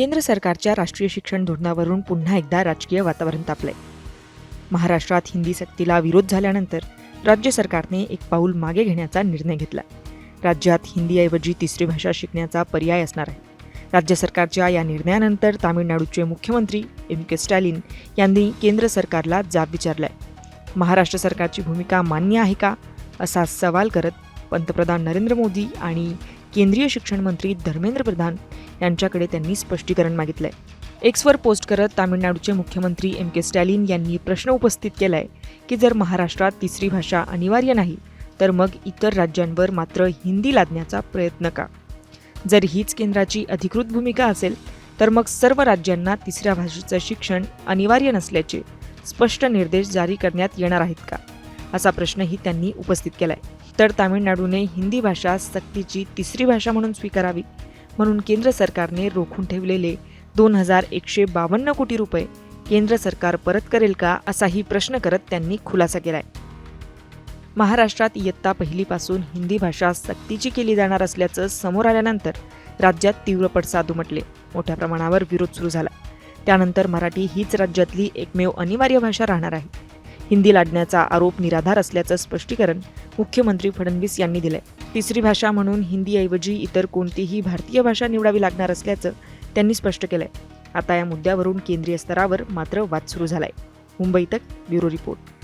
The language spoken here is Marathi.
केंद्र सरकारच्या राष्ट्रीय शिक्षण धोरणावरून पुन्हा एकदा राजकीय वातावरण तापलंय. महाराष्ट्रात हिंदी सक्तीला विरोध झाल्यानंतर राज्य सरकारने एक पाऊल मागे घेण्याचा निर्णय घेतला. राज्यात हिंदीऐवजी तिसरी भाषा शिकण्याचा पर्याय असणार आहे. राज्य सरकारच्या या निर्णयानंतर तामिळनाडूचे मुख्यमंत्री एम के स्टॅलिन यांनी केंद्र सरकारला जाब विचारलाय. महाराष्ट्र सरकारची भूमिका मान्य आहे का? असा सवाल करत पंतप्रधान नरेंद्र मोदी आणि केंद्रीय शिक्षण मंत्री धर्मेंद्र प्रधान यांच्याकडे त्यांनी स्पष्टीकरण मागितलंय. एक्सवर पोस्ट करत तामिळनाडूचे मुख्यमंत्री एम के स्टॅलिन यांनी प्रश्न उपस्थित केलाय की जर महाराष्ट्रात तिसरी भाषा अनिवार्य नाही तर मग इतर राज्यांवर मात्र हिंदी लादण्याचा प्रयत्न का? जर हीच केंद्राची अधिकृत भूमिका असेल तर मग सर्व राज्यांना तिसऱ्या भाषेचं शिक्षण अनिवार्य नसल्याचे स्पष्ट निर्देश जारी करण्यात येणार आहेत का? असा प्रश्नही त्यांनी उपस्थित केलाय. तर तामिळनाडूने हिंदी भाषा सक्तीची तिसरी भाषा म्हणून स्वीकारावी म्हणून केंद्र सरकारने रोखून ठेवलेले दोन हजार एकशे बावन्न कोटी रुपये केंद्र सरकार परत करेल का असाही प्रश्न करत त्यांनी खुलासा केलाय. महाराष्ट्रात इयत्ता पहिलीपासून हिंदी भाषा सक्तीची केली जाणार असल्याचं समोर आल्यानंतर राज्यात तीव्र पडसाद उमटले. मोठ्या प्रमाणावर विरोध सुरू झाला. त्यानंतर मराठी हीच राज्यातली एकमेव अनिवार्य भाषा राहणार आहे. हिंदी लाडण्याचा आरोप निराधार असल्याचं स्पष्टीकरण मुख्यमंत्री फडणवीस यांनी दिलंय. तिसरी भाषा म्हणून हिंदीऐवजी इतर कोणतीही भारतीय भाषा निवडावी लागणार असल्याचं त्यांनी स्पष्ट केलंय. आता या मुद्द्यावरून केंद्रीय स्तरावर मात्र वाद सुरू झालाय. मुंबई तक ब्युरो रिपोर्ट.